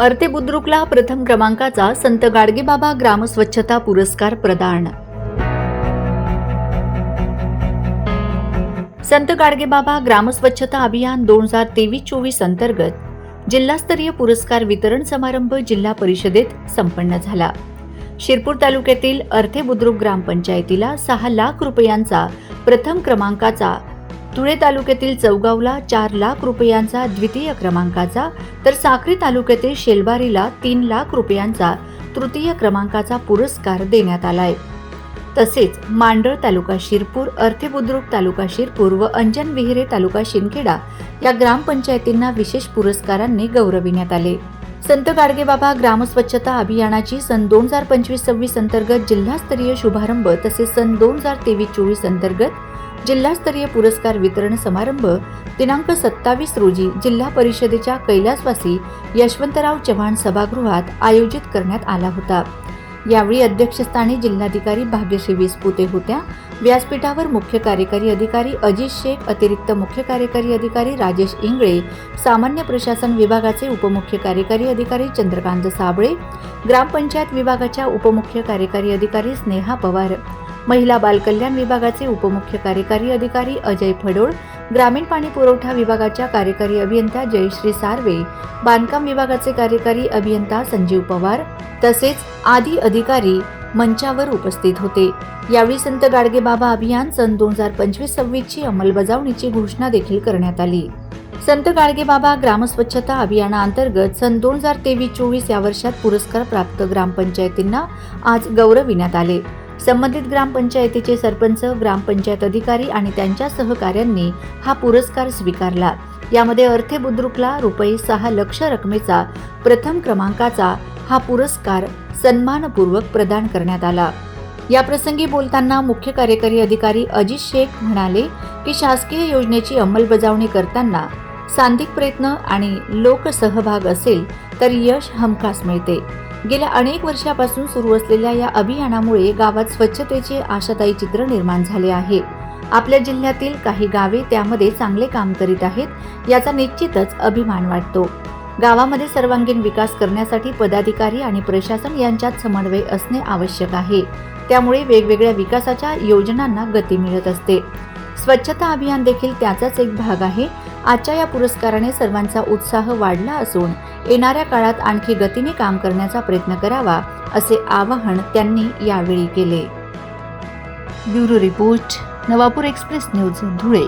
अर्ते बुद्रुकला प्रथम क्रमांकाचा संत गाडगेबाबा ग्राम स्वच्छता पुरस्कार प्रदान. संत गाडगेबाबा ग्राम स्वच्छता अभियान दोन हजार तेवीस चोवीस अंतर्गत जिल्हास्तरीय पुरस्कार वितरण समारंभ जिल्हा परिषदेत संपन्न झाला. शिरपूर तालुक्यातील अर्थे बुद्रुक ग्रामपंचायतीला सहा लाख रुपयांचा प्रथम क्रमांकाचा धुळे तालुक्यातील चौगावला चार लाख रुपयांचा द्वितीय क्रमांकाचा तर साक्री तालुक्यातील शेलबारीला तीन लाख रुपयांचा तृतीय क्रमांकाचा पुरस्कार देण्यात आलाय. तसेच मांडळ तालुका शिरपूर अर्थे बुद्रुक तालुका शिरपूर व अंजन विहिरे तालुका शिंदखेडा या ग्रामपंचायतींना विशेष पुरस्कारांनी गौरविण्यात आले. संत गाडगेबाबा ग्रामस्वच्छता अभियानाची सन दोन हजार पंचवीस सव्वीस अंतर्गत जिल्हास्तरीय शुभारंभ तसेच सन दोन हजार तेवीस चोवीस अंतर्गत जिल्हास्तरीय पुरस्कार वितरण समारंभ दिनांक सत्तावीस रोजी जिल्हा परिषदेच्या कैलासवासी यशवंतराव चव्हाण सभागृहात आयोजित करण्यात आला होता. यावेळी अध्यक्षस्थानी जिल्हाधिकारी भाग्यश्री विसपुते होत्या. व्यासपीठावर मुख्य कार्यकारी अधिकारी अजित शेख अतिरिक्त मुख्य कार्यकारी अधिकारी राजेश इंगळे सामान्य प्रशासन विभागाचे उपमुख्य कार्यकारी अधिकारी चंद्रकांत साबळे ग्रामपंचायत विभागाच्या उपमुख्य कार्यकारी अधिकारी स्नेहा पवार. महिला बालकल्याण विभागाचे उपमुख्य कार्यकारी अधिकारी अजय फडोळ ग्रामीण पाणी पुरवठा विभागाच्या कार्यकारी अभियंता जयश्री सार्वे बांधकाम विभागाचे कार्यकारी अभियंता संजीव पवार तसेच आदी अधिकारी मंचावर उपस्थित होते. यावेळी संत गाडगेबाबा अभियान सन दोन हजार पंचवीस सव्वीसची अंमलबजावणीची घोषणा देखील करण्यात आली. संत गाडगेबाबा ग्रामस्वच्छता अभियानाअंतर्गत सन दोन हजार तेवीस चोवीस या वर्षात पुरस्कार प्राप्त ग्रामपंचायतींना आज गौरविण्यात आले. संबंधित ग्रामपंचायतीचे सरपंच ग्रामपंचायत अधिकारी आणि त्यांच्या सहकाऱ्यांनी हा पुरस्कार स्वीकारला. यामध्ये अर्थे बुद्रुकला रुपये सहा लक्ष रकमेचा प्रथम क्रमांकाचा हा पुरस्कार सन्मानपूर्वक प्रदान करण्यात आला. या प्रसंगी बोलताना मुख्य कार्यकारी अधिकारी अजित शेख म्हणाले की शासकीय योजनेची अंमलबजावणी करताना सांधिक प्रयत्न आणि लोकसहभाग असेल तर यश हमखास मिळते. गेल्या अनेक वर्षापासून सुरू असलेल्या या अभियानामुळे गावात स्वच्छतेचे आशादायी चित्र निर्माण झाले आहे. आपल्या जिल्ह्यातील काही गावे त्यामध्ये चांगले काम करीत आहेत याचा निश्चितच अभिमान वाटतो. गावामध्ये सर्वांगीण विकास करण्यासाठी पदाधिकारी आणि प्रशासन यांच्यात समन्वय असणे आवश्यक आहे. त्यामुळे वेगवेगळ्या विकासाच्या योजनांना गती मिळत असते. स्वच्छता अभियान देखील त्याचाच एक भाग आहे. आजच्या या पुरस्काराने सर्वांचा उत्साह वाढला असून येणाऱ्या काळात आणखी गतीने काम करण्याचा प्रयत्न करावा असे आवाहन त्यांनी यावेळी केले. Bureau report Navapur express news Dhule.